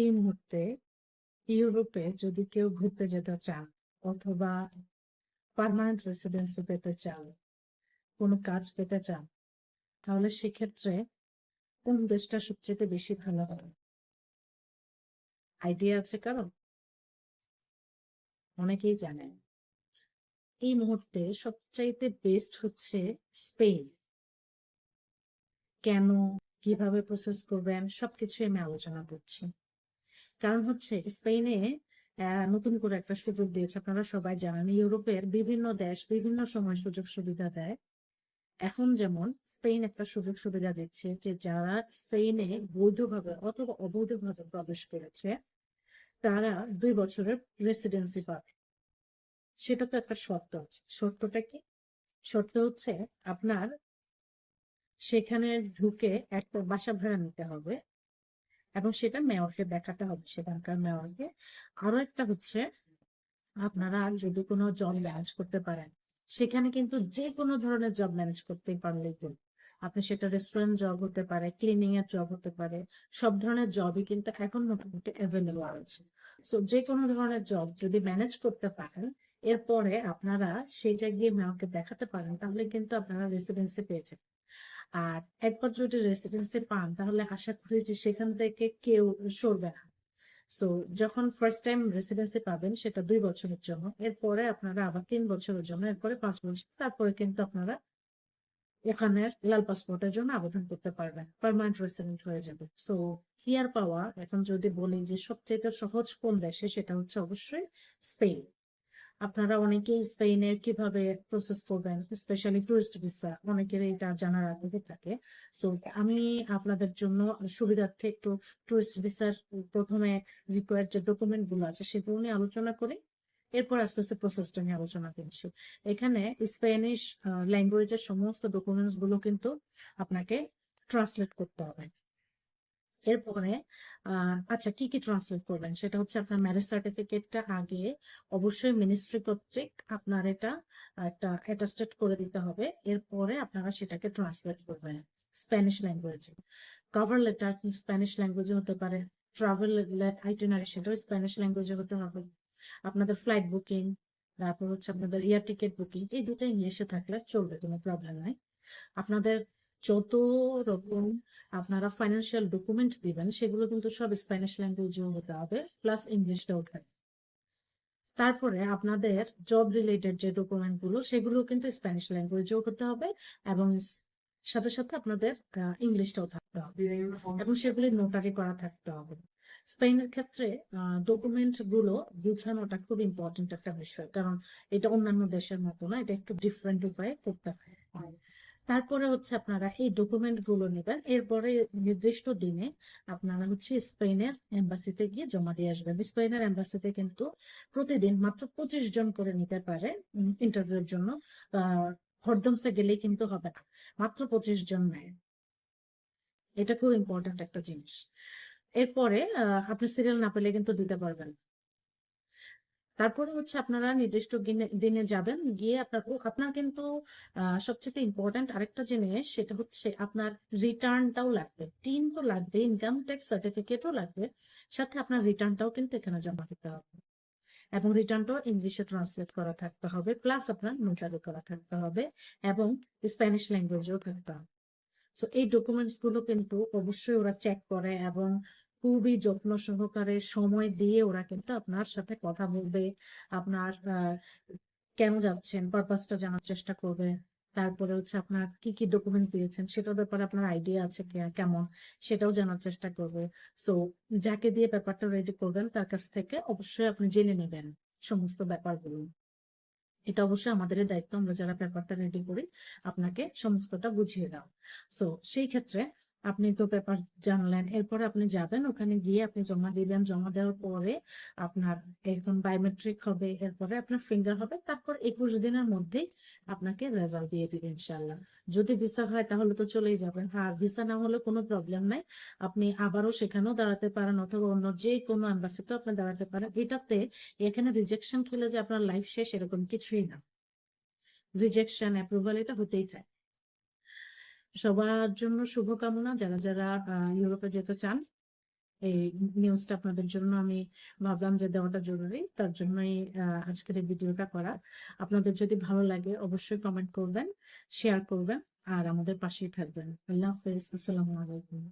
এই মুহূর্তে ইউরোপে যদি কেউ ঘুরতে যেতে চান অথবা পার্মানেন্ট রেসিডেন্সি পেতে চান, কোনো কাজ পেতে চান, তাহলে সেক্ষেত্রে কোন দেশটা সবচেয়ে বেশি ভালো হবে? আইডিয়া আছে কারণ অনেকেই জানেন এই মুহূর্তে সবচাইতে বেস্ট হচ্ছে স্পেন কেন, কীভাবে প্রসেস করবেন, সবকিছু আমি আলোচনা করছি। কারণ হচ্ছে স্পেনে নতুন করে একটা সুযোগ দিয়েছে। আপনারা সবাই জানেন, ইউরোপের বিভিন্ন দেশ বিভিন্ন সময় সুযোগ সুবিধা দেয়। এখন যেমন স্পেন একটা সুযোগ সুবিধা দিচ্ছে যে, যারা স্পেনে বৈধভাবে অথবা অবৈধভাবে প্রবেশ করেছে, তারা দুই বছরের রেসিডেন্সি পাবে। সেটা তো একটা শর্ত আছে। শর্তটা কি? শর্ত হচ্ছে আপনার সেখানে ঢুকে একটা বাসা ভাড়া নিতে হবে। এবং সেটা মেয়রকে দেখাতে হবে সেখানকার মেয়রকে। আরও একটা হচ্ছে, আপনারা যদি কোনো জব ম্যানেজ করতে পারেন, সেখানে কিন্তু যে কোনো ধরনের জব ম্যানেজ করতে পারলেই হলো আপনি সেটা রেস্টুরেন্ট জব হতে পারে ক্লিনিং এর জব হতে পারে, সব ধরনের জবই কিন্তু এখন মোটামুটি অ্যাভেলেবল আছে। সো যে কোনো ধরনের জব যদি ম্যানেজ করতে পারেন, এরপরে আপনারা সেইটা গিয়ে মেয়রকে দেখাতে পারেন, তাহলে কিন্তু আপনারা রেসিডেন্সি পেয়ে যাবেন। আর একবার যদি রেসিডেন্সি পান, তাহলে আশা করি যে সেখান থেকে কেউ সরবে না। সো যখন ফার্স্ট টাইম রেসিডেন্সি পাবেন, সেটা দুই বছরের জন্য। এরপরে আপনারা আবার তিন বছরের জন্য, এরপরে পাঁচ বছর। তারপরে কিন্তু আপনারা এখানের লাল পাসপোর্টের জন্য আবেদন করতে পারবেন। পার্মানেন্ট রেসিডেন্ট হয়ে যাবে। সো হিয়ার পাওয়া, এখন যদি বলি যে সবচেয়ে সহজ কোন দেশে, সেটা হচ্ছে অবশ্যই স্পেন আপনারা অনেকেই স্পেনের কীভাবে প্রসেস করবেন স্পেশালি টুরিস্ট ভিসা অনেকের এটা জানার আগ্রহ থাকে। সো আমি আপনাদের জন্য সুবিধার্থে একটু টুরিস্ট ভিসার প্রথমে রিকোয়ার্ড যে ডকুমেন্টগুলো আছে, সেগুলো নিয়ে আলোচনা করি। এরপর আস্তে আস্তে প্রসেসটা নিয়ে আলোচনা করছি। এখানে স্প্যানিশ ল্যাঙ্গুয়েজের সমস্ত ডকুমেন্টসগুলো কিন্তু আপনাকে ট্রান্সলেট করতে হবে। এরপরে আচ্ছা কি কি ট্রান্সলেট করবেন? সেটা হচ্ছে আপনার ম্যারেজ সার্টিফিকেটটা আগে অবশ্যই মিনিস্ট্রি কর্তৃক আপনার এটা, একটা অ্যাটাস্টেড করে দিতে হবে। এরপরে আপনারা সেটাকে ট্রান্সলেট করবেন স্প্যানিশ ল্যাঙ্গুয়েজে কভার লেটার স্প্যানিশ ল্যাঙ্গুয়েজে হতে পারে ট্রাভেল আইটেনারি সেটাও স্প্যানিশ ল্যাঙ্গুয়েজে হতে হবে। আপনাদের ফ্লাইট বুকিং তারপর হচ্ছে আপনাদের এয়ার টিকিট বুকিং এই দুটো ইংলিশে থাকলে চলবে, কোনো প্রবলেম নাই। আপনাদের যত রকম আপনারা ফাইন্যান্সিয়াল ডকুমেন্ট দিবেন, সেগুলো কিন্তু সব স্প্যানিশ ল্যাঙ্গুয়েজেও হতে হবে প্লাস ইংলিশটাও থাকবে। তারপরে আপনাদের জব রিলেটেড যে ডকুমেন্টগুলো সেগুলো কিন্তু স্প্যানিশ ল্যাঙ্গুয়েজেও হতে হবে এবং সাথে সাথে আপনাদের ইংলিশটাও থাকতে হবে এবং সেগুলি নোটারি করা থাকতে হবে। স্পেনের ক্ষেত্রে ডকুমেন্টগুলো বুঝানোটা খুব ইম্পর্টেন্ট একটা বিষয়, কারণ এটা অন্যান্য দেশের মতো না, এটা একটু ডিফারেন্ট উপায়ে করতে হয়। তারপরে হচ্ছে আপনারা এই ডকুমেন্টগুলো নেবেন। এরপরে নির্দিষ্ট দিনে আপনারা হচ্ছে স্পেনের এম্বাসিতে গিয়ে জমা দিয়ে আসবেন। স্পেনের এম্বাসিতে কিন্তু প্রতিদিন মাত্র পঁচিশ জন করে নিতে পারে ইন্টারভিউর জন্য। হরদমসে গেলেই কিন্তু হবে না, মাত্র পঁচিশ জন নেয়। এটা খুব ইম্পর্টেন্ট একটা জিনিস। এরপরে আপনি সিরিয়াল না পেলে কিন্তু দিতে পারবেন তারপরে হচ্ছে আপনারা নির্দিষ্ট দিনে- যাবেন, গিয়ে আপনার আপনার কিন্তু সবচেয়ে ইম্পর্ট্যান্ট আরেকটা জিনিস, সেটা হচ্ছে আপনার রিটার্নটাও লাগবে। টিন তো লাগবে ইনকাম ট্যাক্স সার্টিফিকেটও লাগবে, সাথে আপনার রিটার্নটাও কিন্তু এখানে জমা দিতে হবে। এবং রিটার্নটাও ইংলিশে ট্রান্সলেট করা থাকতে হবে প্লাস আপনার নোটারি করা থাকতে হবে, এবং স্প্যানিশ ল্যাঙ্গুয়েজেও থাকতে হবে। সো এই ডকুমেন্টসগুলো কিন্তু অবশ্যই ওরা চেক করে, এবং খুবই যত্ন সহকারে সময় দিয়ে ওরা কিন্তু আপনার সাথে কথা বলবে, আপনার কেন যাচ্ছেন পারপাসটা জানার চেষ্টা করবে, তারপরে হচ্ছে আপনার কি কি ডকুমেন্টস দিয়েছেন, সেটার ব্যাপারে আপনার আইডিয়া আছে কেমন, সেটাও জানার চেষ্টা করবে। সো যাকে দিয়ে ব্যাপারটা রেডি করবেন, তার কাছ থেকে অবশ্যই আপনি জেনে নেবেন সমস্ত ব্যাপারগুলো। এটা অবশ্যই আমাদের দায়িত্ব, আমরা যারা ব্যাপারটা রেডি করি, আপনাকে সমস্তটা বুঝিয়ে দাও। সো সেই ক্ষেত্রে আপনি তো পেপার জানলেন। এরপরে আপনি যাবেন, ওখানে গিয়ে আপনি জমা দিবেন। জমা দেওয়ার পরে আপনার এখন বায়োমেট্রিক হবে, এরপরে আপনার ফিঙ্গার হবে, তারপর একুশ দিনের মধ্যেই আপনাকে রেজাল্ট দিয়ে দিবে ইনশাল্লাহ যদি ভিসা হয় তাহলে তো চলেই যাবেন। আর ভিসা না হলে কোনো প্রবলেম নাই। আপনি আবারও সেখানেও দাঁড়াতে পারেন অথবা অন্য যে কোনো অ্যাম্বাসিতেও আপনি দাঁড়াতে পারেন। এটাতে এখানে রিজেকশন খেলে যে আপনার লাইফ শেষ এরকম কিছুই না। রিজেকশন অ্যাপ্রুভাল এটা হতেই থাকে। সবার জন্য শুভকামনা যারা যারা ইউরোপে যেতে চান। এই নিউজটা আপনাদের জন্য আমি ভাবলাম যে দেওয়াটা জরুরি। তার জন্যই আজকের এই ভিডিওটা করা। আপনাদের যদি ভালো লাগে অবশ্যই কমেন্ট করবেন শেয়ার করবেন, আর আমাদের পাশেই থাকবেন। আল্লাহ হাফেজ। আসসালামু আলাইকুম।